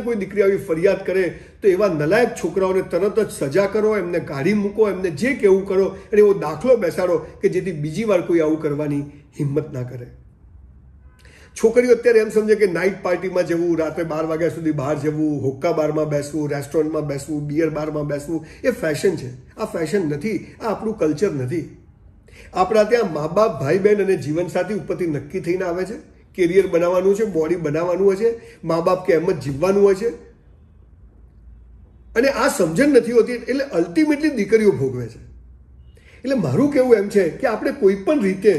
કોઈ દીકરી આવી ફરિયાદ કરે તો એવા નલાયક છોકરાઓને તરત જ સજા કરો, એમને કાઢી મૂકો, એમને જે કેવું કરો, અને એવો દાખલો બેસાડો કે જેથી બીજી વાર કોઈ આવું કરવાની હિંમત ના કરે. છોકરીઓ અત્યારે એમ સમજે કે નાઇટ પાર્ટીમાં જવું, રાત્રે બાર વાગ્યા સુધી બહાર જવું, હોક્કા બારમાં બેસવું રેસ્ટોરન્ટમાં બેસવું બિયર બારમાં બેસવું, એ ફેશન છે. આ ફેશન નથી, આ આપણું કલ્ચર નથી. આપણા ત્યાં મા બાપ, ભાઈ બહેન અને જીવનસાથી ઉપરથી નક્કી થઈને આવે છે. કેરિયર બનાવવાનું છે બોડી બનાવવાનું છે મા બાપ કે એમ જ જીવવાનું હશે અને આ સમજણ નથી હોતી, એટલે અલ્ટિમેટલી દીકરીઓ ભોગવે છે. એટલે મારું કહેવું એમ છે કે આપણે કોઈ પણ રીતે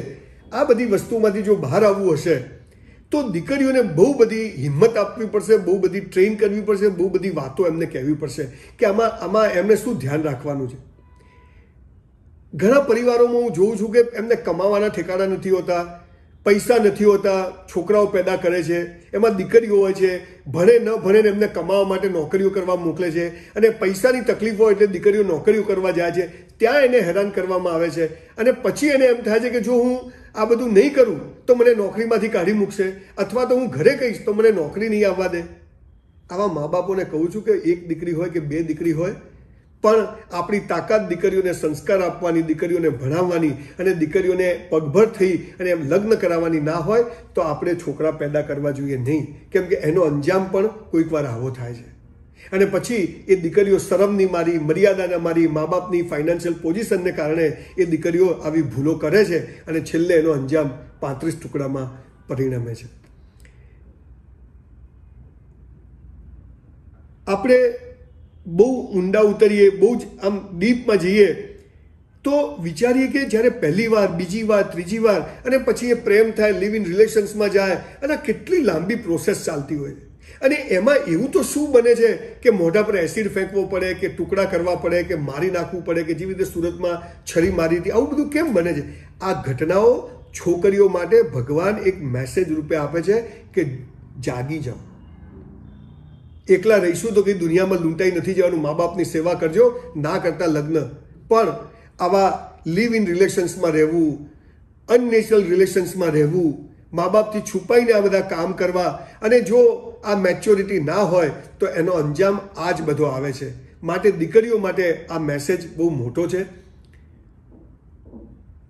આ બધી વસ્તુમાંથી જો બહાર આવવું હશે, તો દીકરીઓને બહુ બધી હિંમત આપવી પડશે, બહુ બધી ટ્રેન કરવી પડશે, બહુ બધી વાતો એમને કહેવી પડશે કે આમાં આમાં એમને શું ધ્યાન રાખવાનું છે. ઘણા પરિવારોમાં હું જોઉં છું કે એમને કમાવાના ઠેકાણા નથી હોતા પૈસા નથી હોતા, છોકરાઓ પેદા કરે છે, એમાં દીકરીઓ હોય છે, ભણે ન ભણે એમને કમાવા માટે નોકરીઓ કરવા મોકલે છે અને પૈસાની તકલીફ હોય એટલે દીકરીઓ નોકરીઓ કરવા જાય છે, ત્યાં એને હેરાન કરવામાં આવે છે. અને પછી એને એમ થાય છે કે જો હું આ બધું નહીં કરું, તો મને નોકરીમાંથી કાઢી મૂકશે, અથવા તો હું ઘરે કહીશ, તો મને નોકરી નહીં આવવા દે. આવા મા બાપોને કહું છું કે એક દીકરી હોય કે બે દીકરી હોય પણ આપણી તાકાત દીકરીઓને સંસ્કાર આપવાની, દીકરીઓને ભણાવવાની અને દીકરીઓને પગભર થઈ અને એમ લગ્ન કરાવવાની ના હોય તો આપણે છોકરા પેદા કરવા જોઈએ નહીં. કેમ કે એનો અંજામ પણ કોઈક વાર આવો થાય છે. અને પછી એ દીકરીઓ શરમની મારી, મર્યાદાના મારી મા બાપની ફાઇનાન્શિયલ પોઝિશનને કારણે એ દીકરીઓ આવી ભૂલો કરે છે અને છેલ્લે એનો અંજામ પાંત્રીસ ટુકડામાં પરિણમે છે. આપણે બહુ ઊંડા ઉતરીએ, બહુ જ આમ ડીપમાં જઈએ, તો વિચારીએ કે જ્યારે પહેલી વાર, બીજી વાર, ત્રીજી વાર, અને પછી એ પ્રેમ થાય, લિવ ઇન રિલેશન્સમાં જાય, અને કેટલી લાંબી પ્રોસેસ ચાલતી હોય છે. અને એમાં એવું તો શું બને છે કે મોઢા પર એસિડ ફેંકવો પડે, કે ટુકડા કરવા પડે, કે મારી નાખવું પડે, કે જેવી રીતે સુરતમાં છરી મારી હતી, આવું બધું કેમ બને છે? આ ઘટનાઓ છોકરીઓ માટે ભગવાન એક મેસેજ રૂપે આપે છે કે જાગી જાઓ. એકલા રહીશું તો કંઈ દુનિયામાં લૂંટાઈ નથી જવાનું. મા બાપની સેવા કરજો, ના કરતા લગ્ન. પણ આવા લિવ ઇન રિલેશન્સમાં રહેવું અનનેચરલ રિલેશન્સમાં રહેવું મા બાપથી છુપાઈને આ બધા કામ કરવા અને જો આ મેચ્યોરિટી ના હોય તો એનો અંજામ આ જ બધો આવે છે. માટે દીકરીઓ માટે આ મેસેજ બહુ મોટો છે.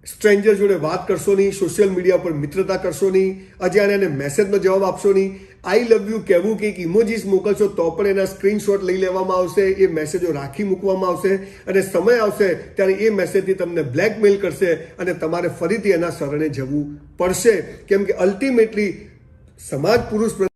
સ્ટ્રેન્જર જોડે વાત કરશો નહીં સોશિયલ મીડિયા પર મિત્રતા કરશો નહીં, અજાણ્યાને મેસેજનો જવાબ આપશો નહીં આઈ લવ યુ કહેવું કે ઇમોજીસ મોકલશો તો પણ એના સ્ક્રીનશોટ લઈ લેવામાં આવશે, એ મેસેજો રાખી મૂકવામાં આવશે અને સમય આવશે ત્યારે એ મેસેજથી તમને બ્લેકમેલ કરશે અને તમારે ફરીથી એના શરણે જવું પડશે. કેમ કે અલ્ટિમેટલી સમાજ પુરુષ